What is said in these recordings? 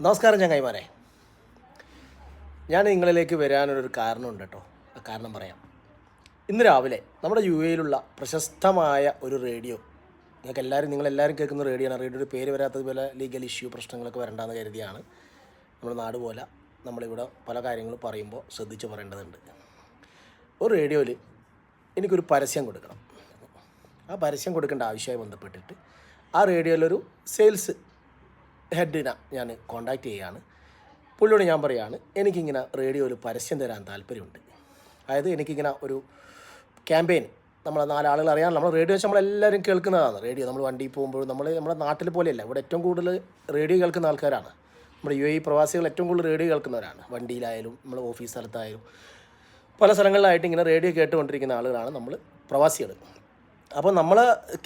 നമസ്കാരം ഞാൻ കൈമാനെ ഞാൻ നിങ്ങളിലേക്ക് വരാനൊരു കാരണമുണ്ട് കേട്ടോ. ആ കാരണം പറയാം. ഇന്ന് രാവിലെ നമ്മുടെ യു എയിലുള്ള പ്രശസ്തമായ ഒരു റേഡിയോ നിങ്ങൾക്ക് എല്ലാവരും നിങ്ങളെല്ലാവരും കേൾക്കുന്ന റേഡിയോ ആണ്. റേഡിയോയുടെ പേര് വരാത്തതുപോലെ ലീഗൽ ഇഷ്യൂ പ്രശ്നങ്ങളൊക്കെ വരണ്ടെന്ന് കരുതിയാണ് നമ്മുടെ നാട് പോലെ നമ്മളിവിടെ പല കാര്യങ്ങളും പറയുമ്പോൾ ശ്രദ്ധിച്ച് പറയേണ്ടതുണ്ട്. ഒരു റേഡിയോയിൽ എനിക്കൊരു പരസ്യം കൊടുക്കണം. ആ പരസ്യം കൊടുക്കേണ്ട ആവശ്യമായി ബന്ധപ്പെട്ടിട്ട് ആ റേഡിയോയിലൊരു സെയിൽസ് ഹെഡിനെ ഞാൻ കോണ്ടാക്ട് ചെയ്യുകയാണ് പുള്ളിയോട് ഞാൻ പറയുകയാണ് എനിക്കിങ്ങനെ റേഡിയോയിൽ പരസ്യം തരാൻ താല്പര്യമുണ്ട്. അതായത് എനിക്കിങ്ങനെ ഒരു ക്യാമ്പയിൻ നമ്മളെ നാലാളുകൾ അറിയാൻ നമ്മൾ റേഡിയോ വെച്ച് നമ്മളെല്ലാവരും കേൾക്കുന്നതാണ്. റേഡിയോ നമ്മൾ വണ്ടിയിൽ പോകുമ്പോൾ നമ്മൾ നമ്മുടെ നാട്ടിൽ പോലെയല്ല ഇവിടെ ഏറ്റവും കൂടുതൽ റേഡിയോ കേൾക്കുന്ന ആൾക്കാരാണ്. നമ്മുടെ യു എ പ്രവാസികൾ ഏറ്റവും കൂടുതൽ റേഡിയോ കേൾക്കുന്നവരാണ്. വണ്ടിയിലായാലും നമ്മൾ ഓഫീസ് സ്ഥലത്തായാലും. പല സ്ഥലങ്ങളിലായിട്ട് ഇങ്ങനെ റേഡിയോ കേട്ടുകൊണ്ടിരിക്കുന്ന ആളുകളാണ് നമ്മൾ പ്രവാസികൾ അപ്പോൾ നമ്മൾ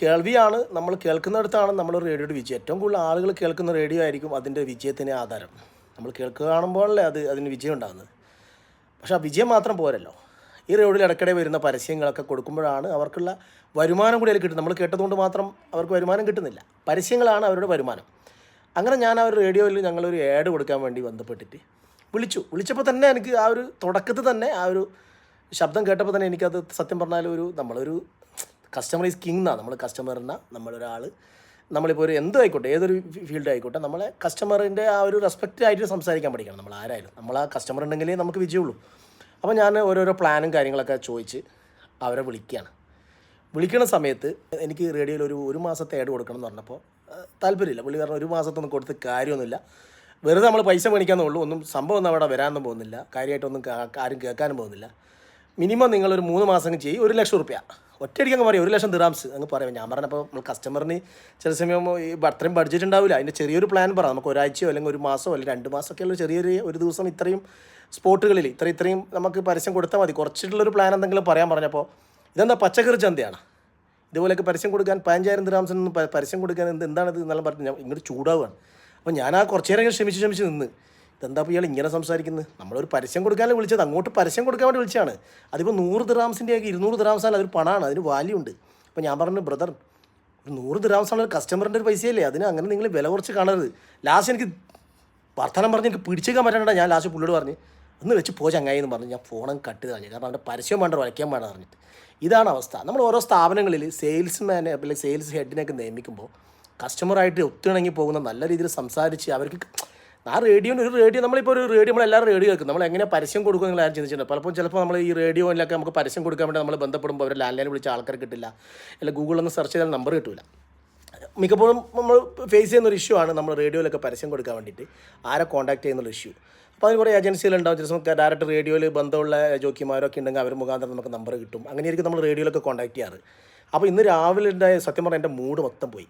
കേൾവിയാണ് നമ്മൾ കേൾക്കുന്നിടത്താണ് നമ്മൾ റേഡിയോയുടെ വിജയം. ഏറ്റവും കൂടുതൽ ആളുകൾ കേൾക്കുന്ന റേഡിയോ ആയിരിക്കും അതിന്റെ വിജയത്തിന് ആധാരം. നമ്മൾ കേൾക്കുക കാണുമ്പോഴല്ലേ അത് അതിന് വിജയം ഉണ്ടാകുന്നത് പക്ഷേ ആ വിജയം മാത്രം പോരല്ലോ. ഈ റേഡിയോയിൽ ഇടയ്ക്കിടെ വരുന്ന പരസ്യങ്ങളൊക്കെ കൊടുക്കുമ്പോഴാണ് അവർക്കുള്ള വരുമാനം കൂടി അതിൽ കിട്ടുന്നത്. നമ്മൾ കേട്ടതുകൊണ്ട് മാത്രം അവർക്ക് വരുമാനം കിട്ടുന്നില്ല. പരസ്യങ്ങളാണ് അവരുടെ വരുമാനം. അങ്ങനെ ഞാൻ ആ ഒരു റേഡിയോയിൽ ഞങ്ങളൊരു ആഡ് കൊടുക്കാൻ വേണ്ടി ബന്ധപ്പെട്ടിട്ട് വിളിച്ചു. വിളിച്ചപ്പോൾ തന്നെ എനിക്ക് ആ ഒരു തുടക്കത്തിൽ തന്നെ ആ ഒരു ശബ്ദം കേട്ടപ്പോൾ തന്നെ എനിക്കത് സത്യം പറഞ്ഞാൽ ഒരു നമ്മളൊരു കസ്റ്റമർ ഈസ് കിങ് എന്നാണ് നമ്മൾ കസ്റ്റമറിനെ നമ്മളൊരാൾ നമ്മളിപ്പോൾ ഒരു എന്തും ആയിക്കോട്ടെ ഏതൊരു ഫീൽഡ് ആയിക്കോട്ടെ നമ്മളെ കസ്റ്റമറിന്റെ ആ ഒരു റെസ്പെക്റ്റ് ആയിട്ട് സംസാരിക്കാൻ പഠിക്കണം. നമ്മൾ ആരായാലും. നമ്മൾ ആ കസ്റ്റമർ ഉണ്ടെങ്കിലേ നമുക്ക് വിജയമുള്ളൂ. അപ്പോൾ ഞാൻ ഓരോരോ പ്ലാനും കാര്യങ്ങളൊക്കെ ചോദിച്ച് അവരെ വിളിക്കുകയാണ് വിളിക്കുന്ന സമയത്ത് എനിക്ക് റേഡിയോയിൽ ഒരു ഒരു മാസത്തെ ആഡ് കൊടുക്കണം എന്ന് പറഞ്ഞപ്പോൾ താല്പര്യമില്ല. പുള്ളി കാരണം ഒരു മാസത്തൊന്നും കൊടുത്ത് കാര്യമൊന്നുമില്ല. വെറുതെ നമ്മൾ പൈസ മേടിക്കാന്നേ ഉള്ളൂ. ഒന്നും സംഭവം ഒന്നും അവിടെ വരാനൊന്നും പോകുന്നില്ല. കാര്യമായിട്ടൊന്നും ആരും കേൾക്കാനും പോകുന്നില്ല. മിനിമം നിങ്ങൾ ഒരു മൂന്ന് മാസം അങ്ങ് ചെയ്യും ഒരു ലക്ഷം റുപ്യ. ഒറ്റയടിക്ക് അങ്ങ് പറയും ഒരു ലക്ഷം ദിറാംസ് അങ്ങ് പറയാം. ഞാൻ പറഞ്ഞപ്പോൾ നമ്മൾ കസ്റ്റമറിന് ചില സമയം ഈ അത്രയും ബഡ്ജറ്റ് ഉണ്ടാവില്ല അതിന്റെ ചെറിയൊരു പ്ലാൻ പറ. നമുക്ക് ഒരാഴ്ചയോ അല്ലെങ്കിൽ ഒരു മാസമോ അല്ലെങ്കിൽ രണ്ട് മാസമൊക്കെയുള്ള ചെറിയൊരു ഒരു ദിവസം ഇത്രയും സ്പോട്ടുകളിൽ ഇത്ര ഇത്രയും നമുക്ക് പരസ്യം കൊടുത്താൽ മതി. കുറച്ചിട്ടുള്ളൊരു പ്ലാൻ എന്തെങ്കിലും പറയാൻ പറഞ്ഞപ്പോൾ ഇതെന്താ പച്ചക്കറി ചന്തയാണ്? ഇതുപോലെയൊക്കെ പരസ്യം കൊടുക്കാൻ പതിനഞ്ചായിരം ദിറാംസിനൊന്നും പരസ്യം കൊടുക്കാൻ എന്ത് എന്താണിത് എന്നെല്ലാം പറഞ്ഞു ഇങ്ങോട്ട് ചൂടാവുകയാണ് അപ്പോൾ ഞാൻ ആ കുറച്ചു നേരം ക്ഷമിച്ച് ക്ഷമിച്ച് നിന്ന്. ഇതെന്താ ഇയാൾ ഇങ്ങനെ സംസാരിക്കുന്നത്? നമ്മളൊരു പരസ്യം കൊടുക്കാനല്ലേ വിളിച്ചത്. അങ്ങോട്ട് പരസ്യം കൊടുക്കാൻ വേണ്ടി വിളിച്ചതാണ്. അതിപ്പോൾ നൂറ് ദിറാംസിന്റെ ഒക്കെ ഇരുന്നൂറ് ദിറാംസാണ് അതൊരു പണമാണ്. അതിന് വാല്യൂ ഉണ്ട്. അപ്പോൾ ഞാൻ പറഞ്ഞു ബ്രദർ ഒരു നൂറ് ദിറാംസാണ് ഒരു കസ്റ്റമറിന്റെ ഒരു പൈസയല്ലേ? അതിന് അങ്ങനെ നിങ്ങൾ വില കുറച്ച് കാണരുത്. ലാസ്റ്റ് എനിക്ക് വർത്തമാനം പറഞ്ഞ് എനിക്ക് പിടിച്ചേക്കാൻ പറ്റണ്ട. ഞാൻ ലാസ്റ്റ് പുള്ളിയോട് പറഞ്ഞ് ഒന്ന് വെച്ച് പോ ചങ്ങായി എന്ന് പറഞ്ഞ് ഞാൻ ഫോണും കട്ട് കളഞ്ഞു. കാരണം അവന്റെ പരസ്യം വേണ്ട വരയ്ക്കാൻ വേണ്ട പറഞ്ഞിട്ട്. ഇതാണ് അവസ്ഥ. നമ്മൾ ഓരോ സ്ഥാപനങ്ങളിൽ സെയിൽസ്മാനെ അല്ലെങ്കിൽ സെയിൽസ് ഹെഡിനെയൊക്കെ നിയമിക്കുമ്പോൾ കസ്റ്റമറായിട്ട് ഒത്തിണങ്ങി പോകുന്ന നല്ല രീതിയിൽ സംസാരിച്ച് അവർക്ക് ആ റേഡിയോ ഒരു റേഡിയോ നമ്മളിപ്പോൾ ഒരു റേഡിയോ നമ്മൾ എല്ലാവരും റേഡിയോ കേൾക്കും. നമ്മൾ എങ്ങനെ പരസ്യം കൊടുക്കും നിങ്ങൾ ആരും ചിന്തിച്ചിട്ടുണ്ട്. പലപ്പോൾ ചിലപ്പോൾ നമ്മൾ ഈ റേഡിയോയിലൊക്കെ നമുക്ക് പരസ്യം കൊടുക്കാൻ വേണ്ടി നമ്മൾ ബന്ധപ്പെടുമ്പോൾ അവർ ലാൻഡ് ലൈൻ വിളിച്ച ആൾക്കാർ കിട്ടില്ല. അല്ലെങ്കിൽ ഗൂഗിളൊന്ന് സെർച്ച് ചെയ്താൽ നമ്പർ കിട്ടില്ല മിക്കപ്പോഴും നമ്മൾ ഫേസ് ചെയ്യുന്ന ഒരു ഇഷ്യൂ ആണ് നമ്മൾ റേഡിയോയിലൊക്കെ പരസ്യം കൊടുക്കാൻ വേണ്ടിയിട്ട്. ആരെ കോൺടാക്ട് ചെയ്യുന്നുള്ള ഇഷ്യൂ അപ്പോൾ അതിന് കുറേ ഏജൻസികളുണ്ടാവും ചില സമയത്ത് ഡയറക്റ്റ് റേഡിയോയിൽ ബന്ധമുള്ള ജോക്കിമാരൊക്കെ ഉണ്ടെങ്കിൽ അവർ മുഖാന്തരം നമുക്ക് നമ്പർ കിട്ടും. അങ്ങനെയായിരിക്കും നമ്മൾ റേഡിയോയിലൊക്കെ കോൺടാക്ട് ചെയ്യാറ്. അപ്പോൾ ഇന്ന് രാവിലെ ഉണ്ടായ സത്യം പറഞ്ഞാൽ എന്റെ മൂഡ് മൊത്തം പോയി.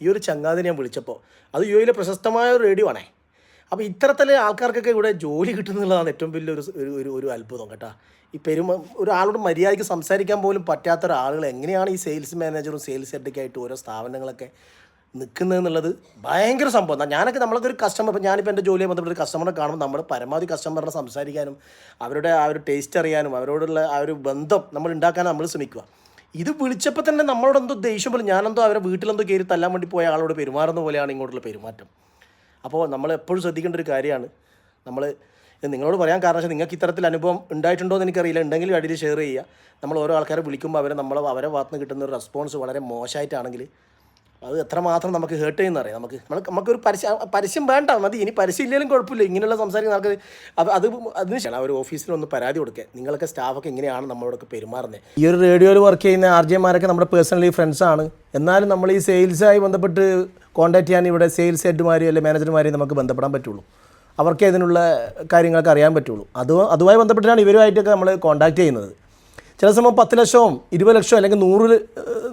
ഈ ഒരു ചങ്ങാതിനെ ഞാൻ വിളിച്ചപ്പോൾ അത് യു എയിലെ പ്രശസ്തമായ ഒരു റേഡിയോ ആണേ. അപ്പോൾ ഇത്തരത്തിലെ ആൾക്കാർക്കൊക്കെ ഇവിടെ ജോലി കിട്ടുന്നുള്ളതാണ് ഏറ്റവും വലിയൊരു ഒരു ഒരു ഒരു അത്ഭുതം കേട്ടോ. ഈ പെരുമ ഒരാളോട് മര്യാദയ്ക്ക് സംസാരിക്കാൻ പോലും പറ്റാത്ത ഒരാളുകൾ എങ്ങനെയാണ് ഈ സെയിൽസ് മാനേജറും സെയിൽസ് ഹെഡൊക്കെ ആയിട്ട് ഓരോ സ്ഥാപനങ്ങളൊക്കെ നിൽക്കുന്നതെന്നുള്ളത് ഭയങ്കര സംഭവം. ഞാനൊക്കെ നമ്മളൊക്കെ ഒരു കസ്റ്റമർ ഇപ്പം ഞാനിപ്പോൾ എന്റെ ജോലിയെ ബന്ധപ്പെട്ട് ഒരു കസ്റ്റമറെ കാണുമ്പോൾ നമ്മൾ പരമാവധി കസ്റ്റമറിനെ സംസാരിക്കാനും അവരുടെ ആ ഒരു ടേസ്റ്റ് അറിയാനും അവരോടുള്ള ആ ഒരു ബന്ധം നമ്മൾ ഉണ്ടാക്കാനും നമ്മൾ ശ്രമിക്കുക. ഇത് വിളിച്ചപ്പോൾ തന്നെ നമ്മളോട് എന്തോ ദേഷ്യം പോലെ ഞാനെന്തോ അവരെ വീട്ടിലെന്തോ കയറി തല്ലാൻ വേണ്ടി പോയ ആളോട് പെരുമാറുന്ന പോലെയാണ് ഇങ്ങോട്ടുള്ള പെരുമാറ്റം. അപ്പോൾ നമ്മൾ എപ്പോഴും ശ്രദ്ധിക്കേണ്ട ഒരു കാര്യമാണ്. നമ്മൾ നിങ്ങളോട് പറയാൻ കാരണം വെച്ചാൽ നിങ്ങൾക്ക് ഇത്തരത്തിൽ അനുഭവം ഉണ്ടായിട്ടുണ്ടോ എന്ന് എനിക്കറിയില്ല. ഉണ്ടെങ്കിൽ അടിയിൽ ഷെയർ ചെയ്യുക. നമ്മൾ ഓരോ ആൾക്കാരെ വിളിക്കുമ്പോൾ അവരെ നമ്മൾ അവരെ ഭാഗത്ത് കിട്ടുന്ന ഒരു റെസ്പോൺസ് വളരെ മോശമായിട്ടാണെങ്കിൽ അത് എത്രമാത്രം നമുക്ക് ഹേർട്ട് ചെയ്യുന്ന അറിയാം. നമുക്ക് നമ്മൾ നമുക്കൊരു പരസ്യം പരസ്യം വേണ്ട. മതി. ഇനി പരസ്യം ഇല്ലെങ്കിലും കുഴപ്പമില്ല. ഇങ്ങനെയുള്ള സംസാരിക്കുന്ന ആൾക്കാർ അത് അത് അതിന് ശേഷം ആ ഒരു ഓഫീസിൽ ഒന്ന് പരാതി കൊടുക്കുക. നിങ്ങളൊക്കെ സ്റ്റാഫൊക്കെ എങ്ങനെയാണ് നമ്മളോടൊക്കെ പെരുമാറുന്നത്? ഈ ഒരു റേഡിയോയിൽ വർക്ക് ചെയ്യുന്ന ആർ ജെമാരൊക്കെ നമ്മുടെ പേഴ്സണലി ഫ്രണ്ട്സാണ് എന്നാലും നമ്മൾ ഈ സെയിൽസായി ബന്ധപ്പെട്ട് കോൺടാക്ട് ചെയ്യാൻ ഇവിടെ സെയിൽസ് ഹെഡുമാരെയും അല്ലെങ്കിൽ മാനേജർമാരെയും നമുക്ക് ബന്ധപ്പെടാൻ പറ്റുള്ളൂ. അവർക്ക് ഇതിനുള്ള കാര്യങ്ങളൊക്കെ അറിയാൻ പറ്റുള്ളൂ. അത് അതുമായി ബന്ധപ്പെട്ടിട്ടാണ് ഇവരുമായിട്ടൊക്കെ നമ്മൾ കോൺടാക്ട് ചെയ്യുന്നത്. ചില സമയം പത്ത് ലക്ഷവും ഇരുപത് ലക്ഷവും അല്ലെങ്കിൽ നൂറ്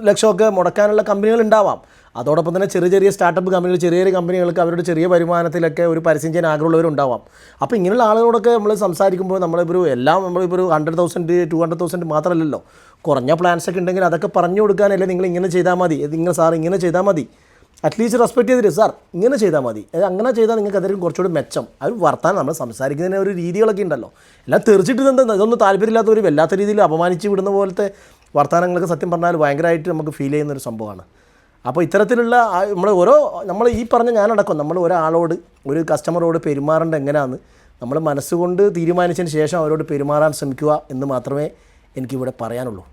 ലക്ഷമൊക്കെ മുടക്കാനുള്ള കമ്പനികൾ ഉണ്ടാവാം. അതോടൊപ്പം തന്നെ ചെറിയ ചെറിയ സ്റ്റാർട്ടപ്പ് കമ്പനികൾ ചെറിയ ചെറിയ കമ്പനികൾക്ക് അവരുടെ ചെറിയ വരുമാനത്തിലൊക്കെ ഒരു പരസ്യം ചെയ്യാൻ ആഗ്രഹമുള്ളവരുണ്ടാവാം. അപ്പോൾ ഇങ്ങനെയുള്ള ആളുകളോടൊക്കെ നമ്മൾ സംസാരിക്കുമ്പോൾ നമ്മളിപ്പോൾ എല്ലാം നമ്മളിപ്പോൾ ഒരു hundred thousand two hundred thousand മാത്രമല്ലല്ലോ. കുറഞ്ഞ പ്ലാൻസൊക്കെ ഉണ്ടെങ്കിൽ അതൊക്കെ പറഞ്ഞു കൊടുക്കാനല്ലേ നിങ്ങൾ ഇങ്ങനെ ചെയ്താൽ മതി. നിങ്ങൾ സാർ ഇങ്ങനെ ചെയ്താൽ മതി. അറ്റ്ലീസ്റ്റ് റെസ്പെക്ട് ചെയ്തിട്ട് സാർ ഇങ്ങനെ ചെയ്താൽ മതി. അങ്ങനെ ചെയ്താൽ നിങ്ങൾക്ക് അതിലും കുറച്ചുകൂടി മെച്ചം. അത് വർത്താനം നമ്മൾ സംസാരിക്കുന്നതിന് ഒരു രീതികളൊക്കെ ഉണ്ടല്ലോ. എല്ലാം തെറിച്ചിട്ട് എന്താ ഇതൊന്നും താല്പര്യമില്ലാത്ത ഒരു വല്ലാത്ത രീതിയിൽ അപമാനിച്ച് വിടുന്ന പോലത്തെ വർത്തമാനങ്ങളൊക്കെ സത്യം പറഞ്ഞാൽ ഭയങ്കരമായിട്ട് നമുക്ക് ഫീൽ ചെയ്യുന്ന ഒരു സംഭവമാണ്. അപ്പോൾ ഇത്തരത്തിലുള്ള നമ്മൾ ഓരോ നമ്മൾ ഈ പറഞ്ഞ ഞാനടക്കം നമ്മൾ ഒരാളോട് ഒരു കസ്റ്റമറോട് പെരുമാറേണ്ടത് എങ്ങനെയാണെന്ന് നമ്മൾ മനസ്സുകൊണ്ട് തീരുമാനിച്ചതിന് ശേഷം അവരോട് പെരുമാറാൻ ശ്രമിക്കുക എന്ന് മാത്രമേ എനിക്കിവിടെ പറയാനുള്ളൂ.